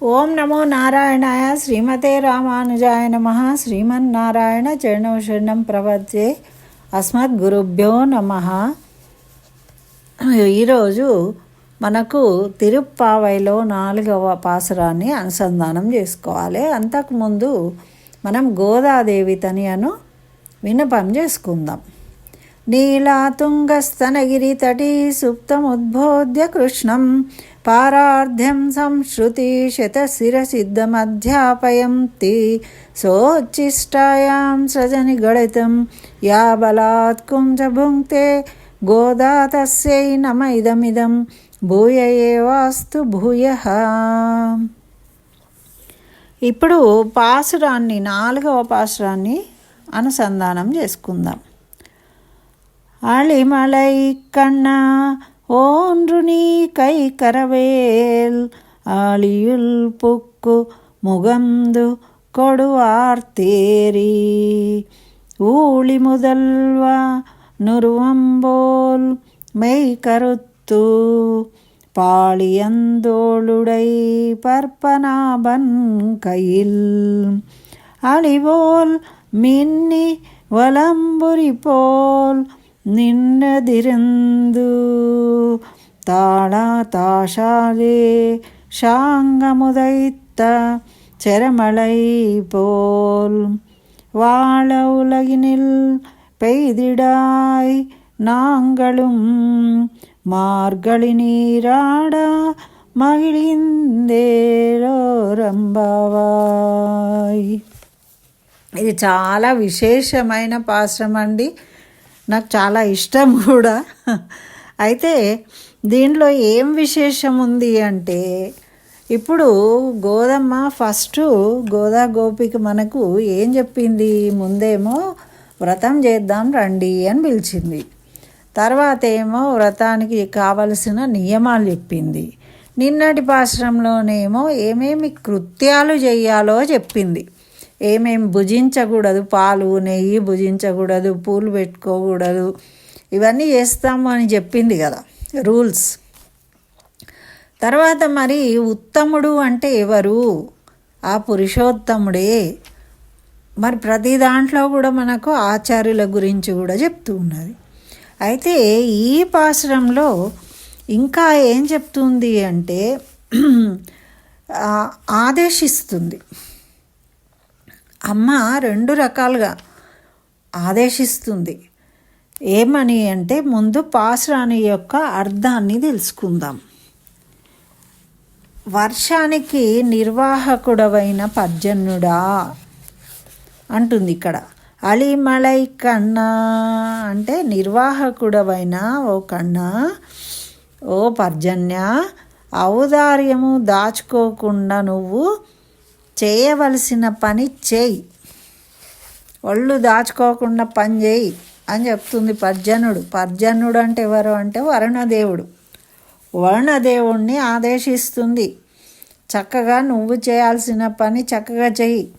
ఓం నమో నారాయణాయ శ్రీమతే రామానుజాయ నమ. శ్రీమన్నారాయణ చరణం శరణం ప్రపద్యే అస్మద్ గురుభ్యో నమ. ఈరోజు మనకు తిరుప్పావైలో నాలుగవ పాసురాన్ని అనుసంధానం చేసుకోవాలి. అంతకుముందు మనం గోదాదేవి తనియను విన్నపం చేసుకుందాం. నీలాతుంగస్తనగిరితటీ సుప్తముద్బోధ్య కృష్ణం. పారార్ధ్యం సంశ్రుతి శతశిరసిద్ధమధ్యాపయంతి సోచ్చిష్టాయాం సజని గళితం యా బలాత్ కుంజ భుంక్తే గోదా తస్యై ఇదమిదం భూయ ఏవాస్తు భూయ. ఇప్పుడు పాసురాన్ని నాలుగవ పాసురాన్ని అనుసంధానం చేసుకుందాం. அழிமலை கண்ணா ஓன்று நீ கை கரவேல். ஆளியுள் புக்கு முகந்து கொடுவார்த்தேரி ஊழி முதல்வா நுருவம்போல் மெய் கருத்து. பாளியந்தோளுடை பற்பநாபன் கையில். அழிவோல் மின்னி வலம்புரி போல் நின்னதிருந்து தாளா தாஷாலே ஷாங்கமுதைத்த செரமலை போல் வாழ உலகினில் பெய்திடாய் நாங்களும் மார்கழி நீராட మగిలిందేలోరంబావాయ్ ఇది చాలా విశేషమైన పాశ్రం అండి నాకు చాలా ఇష్టం కూడా. అయితే దీంట్లో ఏం విశేషం ఉంది అంటే ఇప్పుడు గోదమ్మ ఫస్ట్ గోదా గోపిక మనకు ఏం చెప్పింది? ముందేమో వ్రతం చేద్దాం రండి అని పిలిచింది. తర్వాత ఏమో వ్రతానికి కావలసిన నియమాలు చెప్పింది. నిన్నటి పాశ్రంలోనేమో ఏమేమి కృత్యాలు చేయాలో చెప్పింది. ఏమేమి భుజించకూడదు? పాలు నెయ్యి భుజించకూడదు పూలు పెట్టుకోకూడదు. ఇవన్నీ చేస్తాము అని చెప్పింది కదా రూల్స్. తర్వాత మరి ఉత్తముడు అంటే ఎవరు? ఆ పురుషోత్తముడే. మరి ప్రతి దాంట్లో కూడా మనకు ఆచార్యుల గురించి కూడా చెప్తూ ఉన్నది. అయితే ఈ పాశ్రంలో ఇంకా ఏం చెప్తుంది అంటే ఆదేశిస్తుంది. అమ్మ రెండు రకాలుగా ఆదేశిస్తుంది. ఏమని అంటే ముందు పాశ్రాణి యొక్క అర్థాన్ని తెలుసుకుందాం. వర్షానికి నిర్వాహకుడవైన పర్జన్యుడా అంటుంది ఇక్కడ. అలిమలై కన్నా అంటే నిర్వాహకుడవైన ఓ కన్నా ఓ పర్జన్య ఔదార్యము దాచుకోకుండా నువ్వు చేయవలసిన పని చేయి. ఒళ్ళు దాచుకోకుండా పని చేయి అని చెప్తుంది పర్జనుడు. పర్జనుడు అంటే ఎవరు అంటే వరుణదేవుడు. వరుణదేవుణ్ణి ఆదేశిస్తుంది. చక్కగా నువ్వు చేయాల్సిన పని చక్కగా చెయ్యి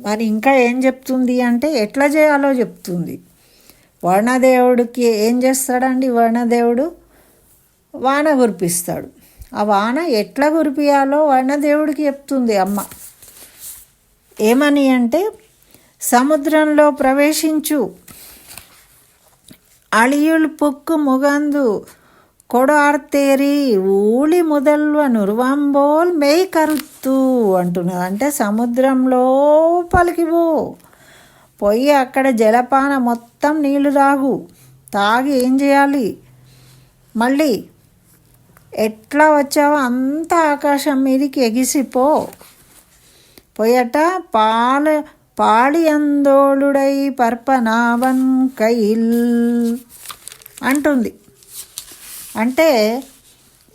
మరి ఇంకా ఏం చెప్తుంది అంటే ఎట్లా చేయాలో చెప్తుంది. వర్ణదేవుడికి ఏం చేస్తాడండి వర్ణదేవుడు? వాన కురిపిస్తాడు. ఆ వాన ఎట్లా కురిపియాలో వర్ణదేవుడికి చెప్తుంది అమ్మ. ఏమని అంటే సముద్రంలో ప్రవేశించు. అళియుల్ పుక్కు ముగందు కొడార్తేరి ఊళి ముదల్వ నురువంబోల్ మేయ్ కరుత్తు అంటున్నది. అంటే సముద్రంలో పలికిపో పోయి అక్కడ జలపాన మొత్తం నీళ్ళు రాగు. తాగి ఏం చేయాలి? మళ్ళీ ఎట్లా వచ్చావో అంత ఆకాశం మీదకి ఎగిసిపో. పొయట పాల పాళియందోళుడై పర్పనావన్ కైల్ అంటుంది. అంటే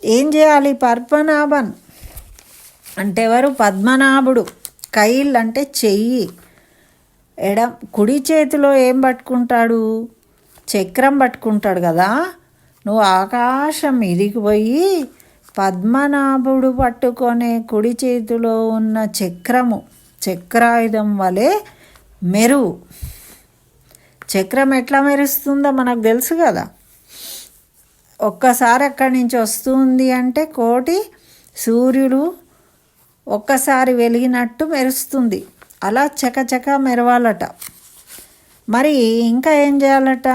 ఏం చేయాలి పర్పనాభన్? అంటే ఎవరు? పద్మనాభుడు. కైల్ అంటే చెయ్యి. ఎడ కుడి చేతిలో ఏం పట్టుకుంటాడు? చక్రం పట్టుకుంటాడు కదా. నువ్వు ఆకాశం ఇదిగిపోయి పోయి పద్మనాభుడు పట్టుకొనే కుడి చేతిలో ఉన్న చక్రము చక్రాయుధం వలె మెరువు. చక్రం ఎట్లా మెరుస్తుందో మనకు తెలుసు కదా. ఒక్కసారి అక్కడి నుంచి వస్తుంది అంటే కోటి సూర్యుడు ఒక్కసారి వెలిగినట్టు మెరుస్తుంది. అలా చకచక మెరవాలట. మరి ఇంకా ఏం చేయాలట?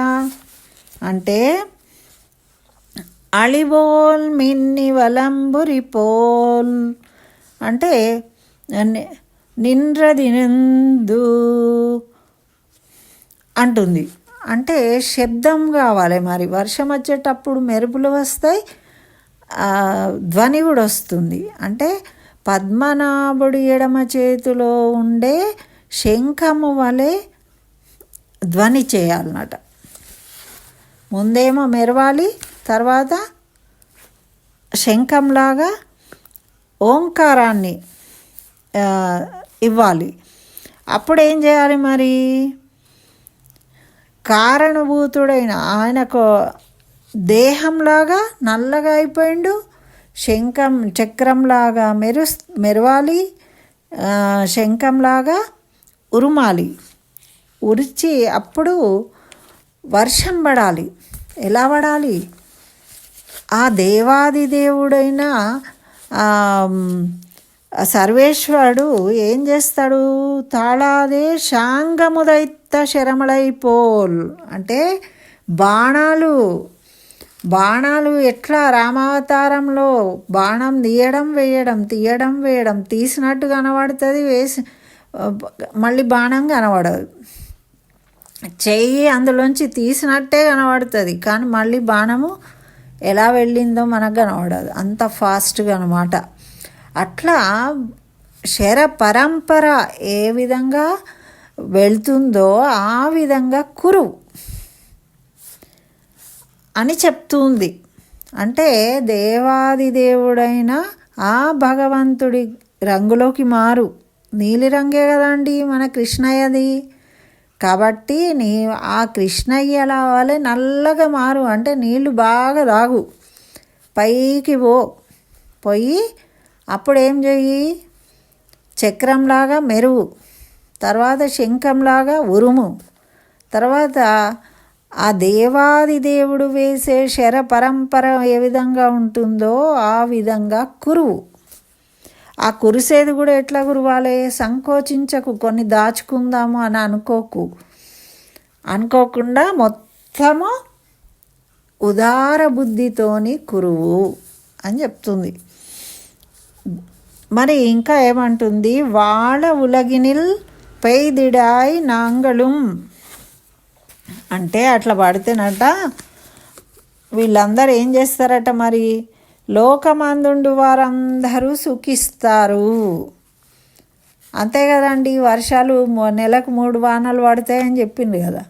అంటే అళివోల్ మిన్ని వలంబురి పోల్. అంటే ని- నింద్రదినందు అంటుంది. అంటే శబ్దం కావాలి మరి. వర్షం వచ్చేటప్పుడు మెరుపులు వస్తాయి ధ్వని కూడా వస్తుంది. అంటే పద్మనాభుడి ఎడమ చేతిలో ఉండే శంఖము వలె ధ్వని చేయాలన్నట ముందేమో మెరవాలి తర్వాత శంఖంలాగా ఓంకారాన్ని ఇవ్వాలి. అప్పుడు ఏం చేయాలి మరి? కారణభూతుడైన ఆయనకు దేహంలాగా నల్లగా అయిపోయిండు శంఖం చక్రంలాగా మెరు మెరవాలి శంఖంలాగా ఉరుమాలి. ఉరిచి అప్పుడు వర్షం పడాలి. ఎలా పడాలి? ఆ దేవాది దేవుడైన సర్వేశ్వరుడు ఏం చేస్తాడు? తాళాదే శాంగముదైత్త శరమలైపోల్. అంటే బాణాలు బాణాలు ఎట్లా రామావతారంలో బాణం తీయడం వేయడం తీయడం వేయడం తీసినట్టు కనబడుతుంది వేసి మళ్ళీ బాణం కనబడదు. చెయ్యి అందులోంచి తీసినట్టే కనబడుతుంది కానీ మళ్ళీ బాణము ఎలా వెళ్ళిందో మనకు కనబడదు అంత ఫాస్ట్గా అనమాట అట్లా శర పరంపర ఏ విధంగా వెళ్తుందో ఆ విధంగా కురువు అని చెప్తుంది. అంటే దేవాది దేవుడైన ఆ భగవంతుడి రంగులోకి మారు. నీలి రంగే కదండి మన కృష్ణయ్యది. కాబట్టి నీ ఆ కృష్ణయ్యలా వలె నల్లగా మారు. అంటే నీళ్ళు బాగా రాగు పైకి పో. పోయి అప్పుడేం చెయ్యి? చక్రంలాగా మెరువు తర్వాత శంఖంలాగా ఉరుము. తర్వాత ఆ దేవాది దేవుడు వేసే శర పరంపర ఏ విధంగా ఉంటుందో ఆ విధంగా కురువు. ఆ కురిసేది కూడా ఎట్లా గురువాలే సంకోచించకు కొన్ని దాచుకుందాము అని అనుకోకు. అనుకోకుండా మొత్తము ఉదార బుద్ధితోని కురువు అని చెప్తుంది. మరి ఇంకా ఏమంటుంది? వాళ్ళ ఉలగినిల్ పెయిదిడాయ్ నాంగళం అంటే అట్లా పడితేనట వీళ్ళందరూ ఏం చేస్తారట మరి? లోకమందుండు వారందరూ సుఖిస్తారు. అంతే కదండి వర్షాలు నెలకు మూడు వానలు పడతాయని చెప్పింది కదా.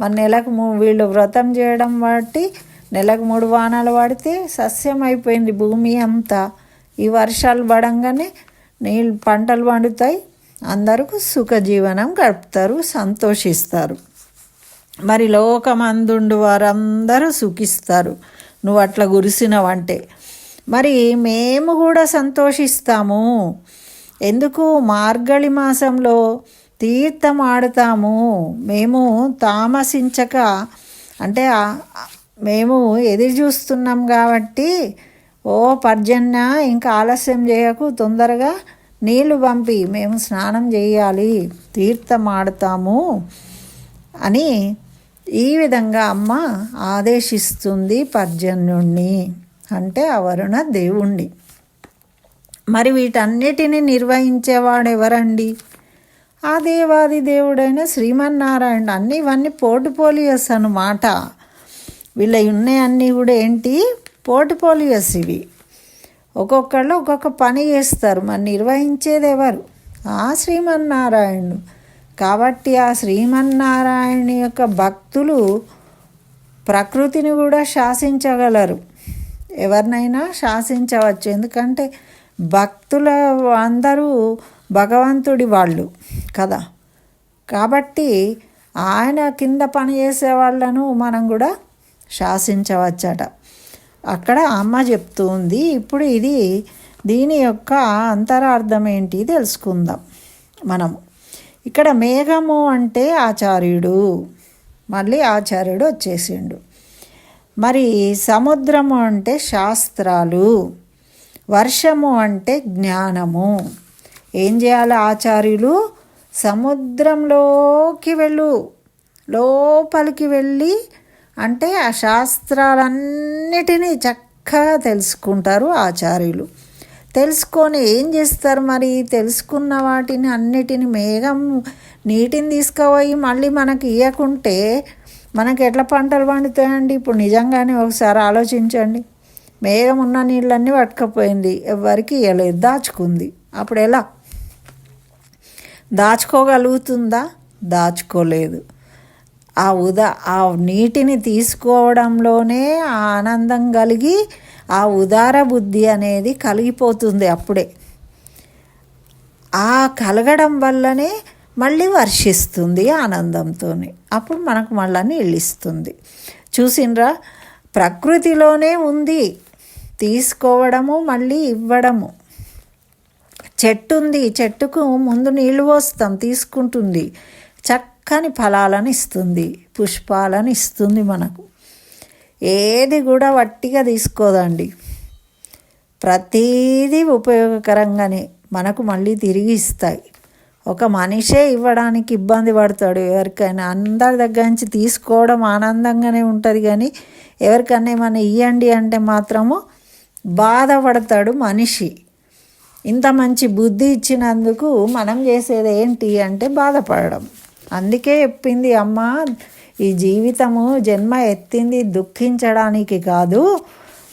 మరి నెలకు మూ వీళ్ళు వ్రతం చేయడం బట్టి నెలకు మూడు వానలు పడితే సస్యం అయిపోయింది భూమి అంతా. ఈ వర్షాలు పడంగానే నీళ్ళు పంటలు పండుతాయి అందరికీ సుఖజీవనం గడుపుతారు సంతోషిస్తారు. మరి లోకమందుండు వారందరూ సుఖిస్తారు. నువ్వు అట్లా కురిసినవంటే మరి మేము కూడా సంతోషిస్తాము. ఎందుకు? మార్గళి మాసంలో తీర్థం ఆడతాము. మేము తామసించక అంటే మేము ఎదురు చూస్తున్నాం కాబట్టి ఓ పర్జన్య ఇంకా ఆలస్యం చేయకు తొందరగా నీళ్ళు పంపి మేము స్నానం చేయాలి తీర్థం ఆడతాము అని ఈ విధంగా అమ్మ ఆదేశిస్తుంది పర్జన్యుణ్ణి. అంటే ఆ వరుణ దేవుణ్ణి. మరి వీటన్నిటిని నిర్వహించేవాడు ఎవరండి? ఆ దేవాది దేవుడైన శ్రీమన్నారాయణ అన్నీ ఇవన్నీ పోర్ట్ఫోలియోస్ అన్నమాట. వీళ్ళ ఉన్నాయన్నీ కూడా ఏంటి? పోర్ట్ఫోలియోస్ ఇవి. ఒక్కొక్కళ్ళు ఒక్కొక్క పని చేస్తారు. మరి నిర్వహించేది ఎవరు? ఆ శ్రీమన్నారాయణుడు. కాబట్టి ఆ శ్రీమన్నారాయణ యొక్క భక్తులు ప్రకృతిని కూడా శాసించగలరు. ఎవరినైనా శాసించవచ్చు. ఎందుకంటే భక్తుల అందరూ భగవంతుడి వాళ్ళు కదా. కాబట్టి ఆయన కింద పనిచేసే వాళ్ళను మనం కూడా శాసించవచ్చట. అక్కడ అమ్మ చెప్తుంది ఇప్పుడు ఇది దీని యొక్క అంతరార్థం ఏంటి తెలుసుకుందాం మనము. ఇక్కడ మేఘము అంటే ఆచార్యుడు. మళ్ళీ ఆచార్యుడు వచ్చేసిండు. మరి సముద్రము అంటే శాస్త్రాలు వర్షము అంటే జ్ఞానము. ఏం చేయాలి ఆచార్యులు? సముద్రంలోకి వెళ్ళు. లోపలికి వెళ్ళి అంటే ఆ శాస్త్రాలన్నిటినీ చక్కగా తెలుసుకుంటారు ఆచార్యులు. తెలుసుకొని ఏం చేస్తారు మరి? తెలుసుకున్న వాటిని అన్నిటిని మేఘం నీటిని తీసుకుపోయి మళ్ళీ మనకి ఇవ్వకుంటే మనకి ఎట్లా పంటలు పండుతాయండి? ఇప్పుడు నిజంగానే ఒకసారి ఆలోచించండి. మేఘం ఉన్న నీళ్ళన్నీ పట్టుకపోయింది. ఎవరికి ఇవ్వలేదు దాచుకుంది. అప్పుడు ఎలా? దాచుకోగలుగుతుందా? దాచుకోలేదు. ఆ ఉదా ఆ నీటిని తీసుకోవడంలోనే ఆ ఆనందం కలిగి ఆ ఉదార బుద్ధి అనేది కలిగిపోతుంది అప్పుడే. ఆ కలగడం వల్లనే మళ్ళీ వర్షిస్తుంది ఆనందంతో అప్పుడు మనకు మళ్ళీ నీళ్ళిస్తుంది. చూసిండ్రా ప్రకృతిలోనే ఉంది. తీసుకోవడము మళ్ళీ ఇవ్వడము. చెట్టు ఉంది చెట్టుకు ముందు నీళ్ళు పోస్తాం తీసుకుంటుంది. చక్కని ఫలాలను ఇస్తుంది పుష్పాలను ఇస్తుంది మనకు. ఏది కూడా వట్టిగా తీసుకోదండి. ప్రతీది ఉపయోగకరంగానే మనకు మళ్ళీ తిరిగి ఇస్తాయి. ఒక మనిషే ఇవ్వడానికి ఇబ్బంది పడతాడు. ఎవరికైనా అందరి దగ్గర నుంచి తీసుకోవడం ఆనందంగానే ఉంటుంది కానీ ఎవరికైనా ఏమైనా ఇవ్వండి అంటే మాత్రము బాధపడతాడు మనిషి. ఇంత మంచి బుద్ధి ఇచ్చినందుకు మనం చేసేది ఏంటి అంటే బాధపడడం. అందుకే చెప్పింది అమ్మ ఈ జీవితము జన్మ ఎత్తింది దుఃఖించడానికి కాదు.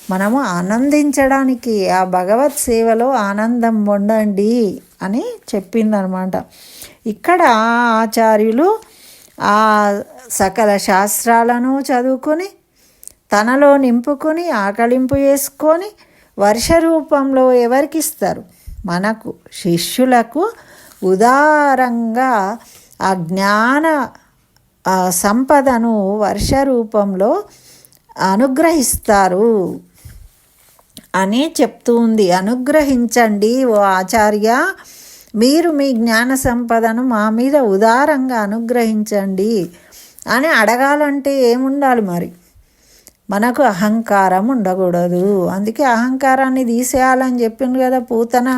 మనము ఆనందించడానికి ఆ భగవత్ సేవలో ఆనందం పొందండి అని చెప్పిందనమాట. ఇక్కడ ఆచార్యులు ఆ సకల శాస్త్రాలను చదువుకొని తనలో నింపుకొని ఆకలింపు చేసుకొని వర్ష రూపంలో ఎవరికి ఇస్తారు మనకు శిష్యులకు ఉదారంగా ఆ జ్ఞాన సంపదను వర్ష రూపంలో అనుగ్రహిస్తారు. అని చెప్తూ ఉంది అనుగ్రహించండి ఓ ఆచార్య. మీరు మీ జ్ఞాన సంపదను మా మీద ఉదారంగా అనుగ్రహించండి అని అడగాలంటే ఏముండాలి మరి? మనకు అహంకారం ఉండకూడదు. అందుకే అహంకారాన్ని తీసేయాలని చెప్పింది కదా పూతన.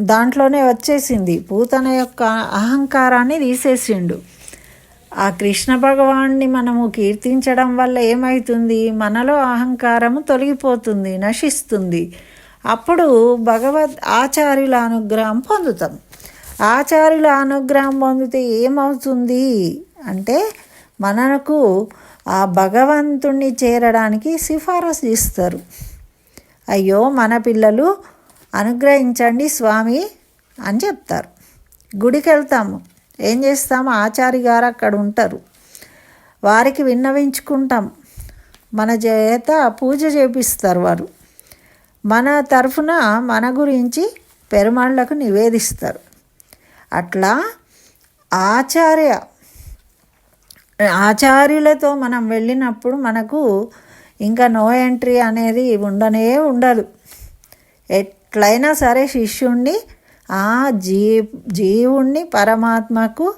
దాంట్లోనే వచ్చేసింది. పూతన యొక్క అహంకారాన్ని తీసేసిండు. ఆ కృష్ణ భగవాన్ని మనము కీర్తించడం వల్ల ఏమవుతుంది మనలో అహంకారము తొలగిపోతుంది నశిస్తుంది. అప్పుడు భగవద్ ఆచార్యుల అనుగ్రహం పొందుతాం. ఆచార్యుల అనుగ్రహం పొందితే ఏమవుతుంది? అంటే మనకు ఆ భగవంతుణ్ణి చేరడానికి సిఫారసు ఇస్తారు. అయ్యో మన పిల్లలు అనుగ్రహించండి స్వామి అని చెప్తారు. గుడికి వెళ్తాము ఏం చేస్తాం? ఆచారి గారు అక్కడ ఉంటారు. వారికి విన్నవించుకుంటాం. మన చేత పూజ చేపిస్తారు వారు. మన తరఫున మన గురించి పెరుమాళ్ళకు నివేదిస్తారు. అట్లా ఆచార్య ఆచార్యులతో మనం వెళ్ళినప్పుడు మనకు ఇంకా నో ఎంట్రీ అనేది ఉండనే ఉండదు. ఎట్లయినా సరే శిష్యుణ్ణి ఆ జీ జీవుణ్ణి పరమాత్మకు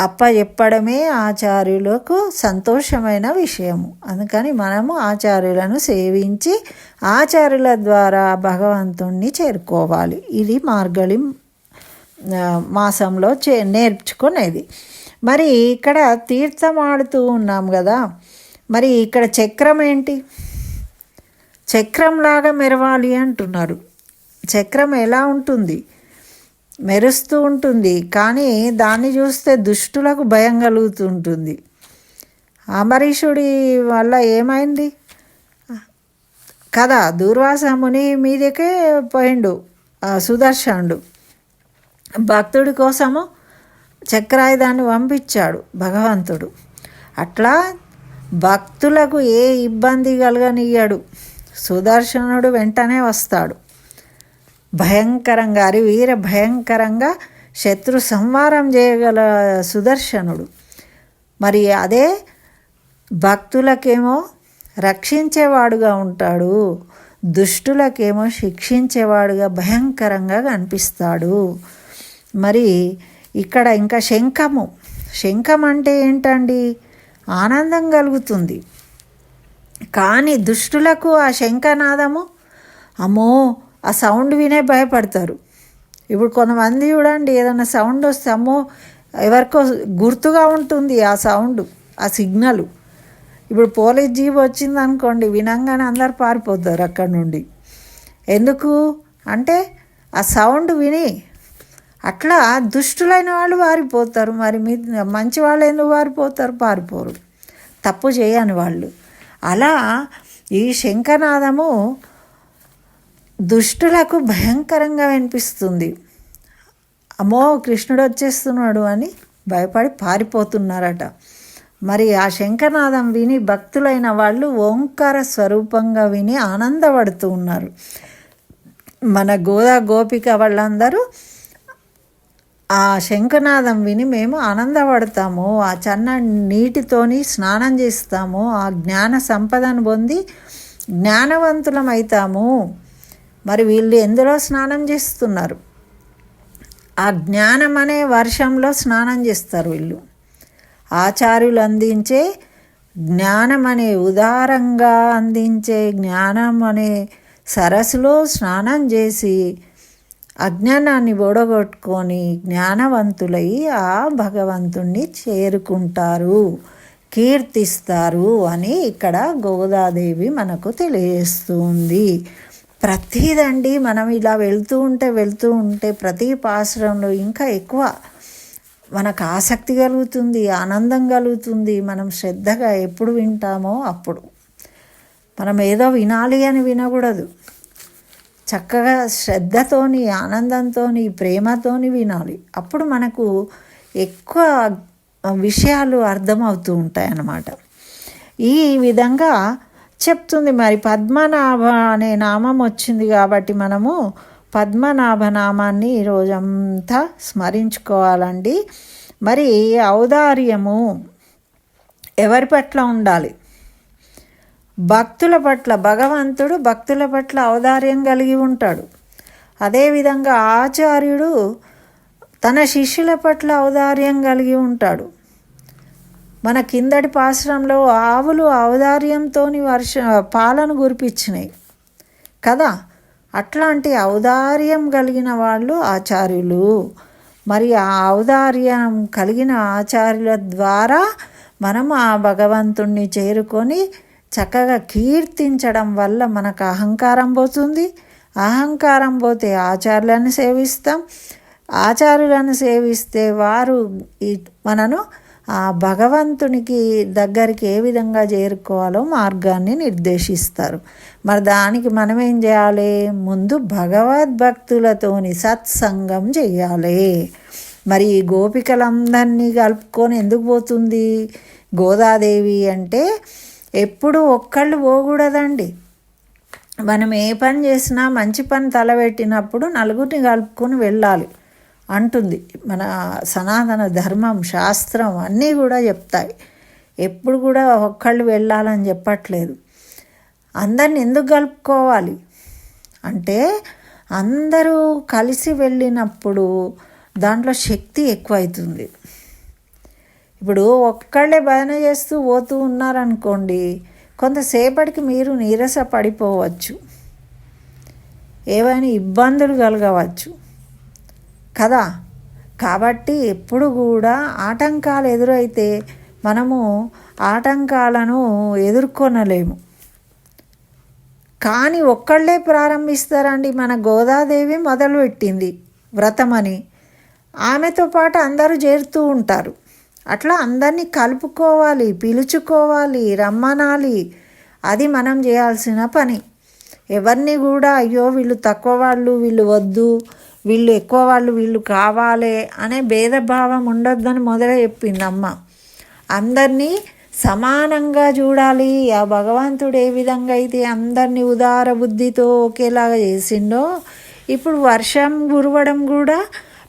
అప్పచెప్పడమే ఆచార్యులకు సంతోషమైన విషయము. అందుకని మనము ఆచార్యులను సేవించి ఆచార్యుల ద్వారా భగవంతుణ్ణి చేరుకోవాలి. ఇది మార్గళి మాసంలో చే నేర్చుకునేది. మరి ఇక్కడ తీర్థమాడుతూ ఉన్నాం కదా. మరి ఇక్కడ చక్రం ఏంటి చక్రంలాగా మెరవాలి అంటున్నారు. చక్రం ఎలా ఉంటుంది? మెరుస్తూ ఉంటుంది కానీ దాన్ని చూస్తే దుష్టులకు భయం కలుగుతుంటుంది. అంబరీషుడి వల్ల ఏమైంది? కదా దూర్వాస ముని మీదకే పోయిండు సుదర్శనుడు. భక్తుడి కోసము చక్రాయుధాన్ని పంపించాడు భగవంతుడు. అట్లా భక్తులకు ఏ ఇబ్బంది కలగనియ్యాడు. సుదర్శనుడు వెంటనే వస్తాడు. భయంకరంగా అరి వీర భయంకరంగా శత్రు సంహారం చేయగల సుదర్శనుడు. మరి అదే భక్తులకేమో రక్షించేవాడుగా ఉంటాడు దుష్టులకేమో శిక్షించేవాడుగా భయంకరంగా కనిపిస్తాడు. మరి ఇక్కడ ఇంకా శంఖము. శంఖం అంటే ఏంటండి? ఆనందం కలుగుతుంది. కానీ దుష్టులకు ఆ శంఖనాదము అమ్మో ఆ సౌండ్ వినే భయపడతారు. ఇప్పుడు కొంతమంది చూడండి ఏదైనా సౌండ్ వస్తే అమ్మో ఎవరికో గుర్తుగా ఉంటుంది ఆ సౌండ్ ఆ సిగ్నల్. ఇప్పుడు పోలీస్ జీప్ వచ్చింది అనుకోండి వినంగానే అందరు పారిపోతారు అక్కడ నుండి. ఎందుకు? అంటే ఆ సౌండ్ విని అట్లా దుష్టులైన వాళ్ళు పారిపోతారు. మరి మీ మంచి వాళ్ళు ఎందుకు పారిపోతారు? పారిపోరు. తప్పు చేయని వాళ్ళు. అలా ఈ శంఖనాదము దుష్టులకు భయంకరంగా వినిపిస్తుంది. అమ్మో కృష్ణుడు వచ్చేస్తున్నాడు అని భయపడి పారిపోతున్నారట. మరి ఆ శంఖనాదం విని భక్తులైన వాళ్ళు ఓంకార స్వరూపంగా విని ఆనందపడుతూ ఉన్నారు. మన గోదా గోపిక వాళ్ళందరూ ఆ శంఖనాదం విని మేము ఆనందపడతాము. ఆ చన్న నీటితోని స్నానం చేస్తాము. ఆ జ్ఞాన సంపదను పొంది జ్ఞానవంతులం అవుతాము మరి వీళ్ళు ఎందులో స్నానం చేస్తున్నారు? ఆ జ్ఞానం అనే వర్షంలో స్నానం చేస్తారు వీళ్ళు. ఆచార్యులు అందించే జ్ఞానం అనే ఉదారంగా అందించే జ్ఞానం అనే సరస్సులో స్నానం చేసి అజ్ఞానాన్ని ఓడగొట్టుకొని జ్ఞానవంతులై ఆ భగవంతుణ్ణి చేరుకుంటారు కీర్తిస్తారు అని ఇక్కడ గోదాదేవి మనకు తెలియజేస్తుంది. ప్రతిదండి మనం ఇలా వెళ్తూ ఉంటే వెళ్తూ ఉంటే ప్రతి పాశ్రంలో ఇంకా ఎక్కువ మనకు ఆసక్తి కలుగుతుంది ఆనందం కలుగుతుంది మనం శ్రద్ధగా ఎప్పుడు వింటామో అప్పుడు. మనం ఏదో వినాలి అని వినకూడదు. చక్కగా శ్రద్ధతోని ఆనందంతోని ప్రేమతోని వినాలి. అప్పుడు మనకు ఎక్కువ విషయాలు అర్థమవుతూ ఉంటాయి అన్నమాట ఈ విధంగా చెప్తుంది మరి. పద్మనాభ అనే నామం వచ్చింది కాబట్టి మనము పద్మనాభ నామాన్ని ఈరోజంతా స్మరించుకోవాలండి. మరి ఔదార్యము ఎవరి పట్ల ఉండాలి? భక్తుల పట్ల భగవంతుడు భక్తుల పట్ల ఔదార్యం కలిగి ఉంటాడు. అదేవిధంగా ఆచార్యుడు తన శిష్యుల పట్ల ఔదార్యం కలిగి ఉంటాడు. మన కిందటి పాశ్రంలో ఆవులు ఔదార్యంతో వర్ష పాలను గురిపించినాయి కదా? అట్లాంటి ఔదార్యం కలిగిన వాళ్ళు ఆచార్యులు. మరి ఆ ఔదార్యం కలిగిన ఆచార్యుల ద్వారా మనం ఆ భగవంతుణ్ణి చేరుకొని చక్కగా కీర్తించడం వల్ల మనకు అహంకారం పోతుంది. అహంకారం పోతే ఆచార్యులను సేవిస్తాం. ఆచార్యులను సేవిస్తే వారు మనను ఆ భగవంతునికి దగ్గరికి ఏ విధంగా చేరుకోవాలో మార్గాన్ని నిర్దేశిస్తారు. మరి దానికి మనం ఏం చేయాలి? ముందు భగవద్భక్తులతోని సత్సంగం చేయాలి. మరి ఈ గోపికలందరినీ కలుపుకొని ఎందుకు పోతుంది? గోదాదేవి అంటే ఎప్పుడు ఒక్కళ్ళు పోకూడదండి. మనం ఏ పని చేసినా మంచి పని తలబెట్టినప్పుడు నలుగురిని కలుపుకొని వెళ్ళాలి. అంటుంది. మన సనాతన ధర్మం శాస్త్రం అన్నీ కూడా చెప్తాయి. ఎప్పుడు కూడా ఒక్కళ్ళు వెళ్ళాలని చెప్పట్లేదు. అందరిని ఎందుకు కలుపుకోవాలి? అంటే అందరూ కలిసి వెళ్ళినప్పుడు దాంట్లో శక్తి ఎక్కువైతుంది. ఇప్పుడు ఒక్కళ్ళే భజన చేస్తూ పోతూ ఉన్నారనుకోండి కొంతసేపటికి మీరు నీరస పడిపోవచ్చు ఏవైనా ఇబ్బందులు కలగవచ్చు. కదా? కాబట్టి ఎప్పుడు కూడా ఆటంకాలు ఎదురైతే మనము ఆటంకాలను ఎదుర్కొనలేము. కానీ ఒక్కళ్ళే ప్రారంభిస్తారండి. మన గోదాదేవి మొదలుపెట్టింది వ్రతమని. ఆమెతో పాటు అందరూ చేరుతూ ఉంటారు. అట్లా అందరినీ కలుపుకోవాలి పిలుచుకోవాలి రమ్మనాలి. అది మనం చేయాల్సిన పని. ఎవరిని కూడా అయ్యో వీళ్ళు తక్కువ వాళ్ళు వీళ్ళు వద్దు వీళ్ళు ఎక్కువ వాళ్ళు వీళ్ళు కావాలి అనే భేదభావం ఉండొద్దని మొదలు చెప్పింది అమ్మ అందరినీ సమానంగా చూడాలి. ఆ భగవంతుడు ఏ విధంగా అయితే అందరినీ ఉదార బుద్ధితో ఒకేలాగా చేసిండో ఇప్పుడు వర్షం గురవడం కూడా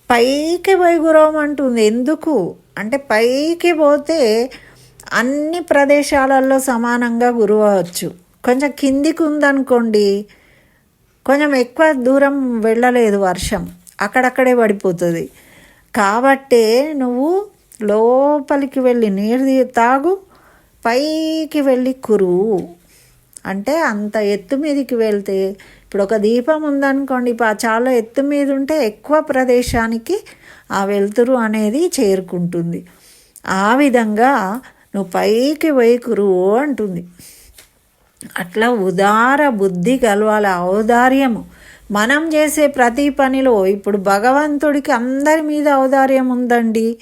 పైకి పోయి అంటుంది ఎందుకు? అంటే పైకి పోతే అన్ని ప్రదేశాలలో సమానంగా గురవచ్చు కొంచెం కిందికి ఉందనుకోండి కొంచెం ఎక్కువ దూరం వెళ్ళలేదు వర్షం. అక్కడక్కడే పడిపోతుంది. కాబట్టే నువ్వు లోపలికి వెళ్ళి నీరు తాగు పైకి వెళ్ళి కురువు. అంటే అంత ఎత్తు మీదకి వెళ్తే ఇప్పుడు ఒక దీపం ఉందనుకోండి చాలా ఎత్తు మీద ఉంటే ఎక్కువ ప్రదేశానికి ఆ వెలుతురు అనేది చేరుకుంటుంది. ఆ విధంగా నువ్వు పైకి పోయి కురువు అంటుంది. అట్లా ఉదార బుద్ధి కలవాలి ఔదార్యము. మనం చేసే ప్రతి పనిలో ఇప్పుడు భగవంతుడికి అందరి మీద ఔదార్యం ఉందండి.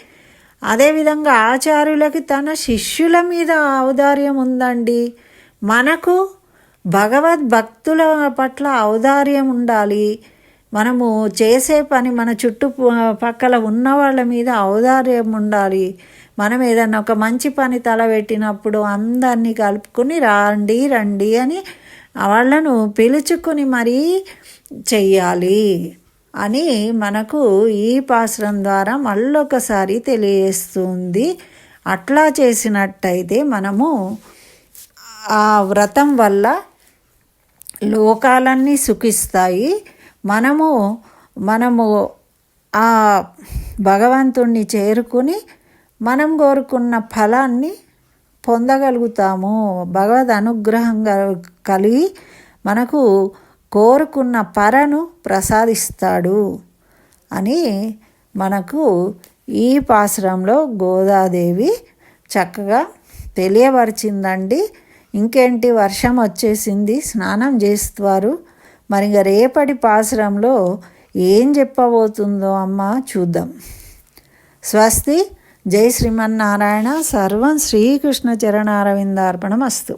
అదేవిధంగా ఆచార్యులకి తన శిష్యుల మీద ఔదార్యం ఉందండి. మనకు భగవద్భక్తుల పట్ల ఔదార్యం ఉండాలి. మనము చేసే పని మన చుట్టుపక్కల ఉన్న వాళ్ళ మీద ఔదార్యం ఉండాలి. మనం ఏదన్నా ఒక మంచి పని తలపెట్టినప్పుడు అందరినీ కలుపుకొని రండి రండి అని వాళ్ళను పిలుచుకొని మరీ చెయ్యాలి అని మనకు ఈ పాశ్రం ద్వారా మళ్ళొకసారి తెలియజేస్తుంది. అట్లా చేసినట్టయితే మనము ఆ వ్రతం వల్ల లోకాలన్నీ సుఖిస్తాయి. మనము మనము ఆ భగవంతుణ్ణి చేరుకుని మనం కోరుకున్న ఫలాన్ని పొందగలుగుతాము. భగవద్ అనుగ్రహం కలిగి మనకు కోరుకున్న పరను ప్రసాదిస్తాడు అని మనకు ఈ పాశ్రంలో గోదాదేవి చక్కగా తెలియపరిచిందండి. ఇంకేంటి? వర్షం వచ్చేసింది. స్నానం చేస్తారు. మరి రేపటి పాశ్రంలో ఏం చెప్పబోతుందో అమ్మ చూద్దాం. స్వస్తి జై శ్రీమన్నారాయణ. సర్వం శ్రీకృష్ణ చరణారవిందార్పణమస్తు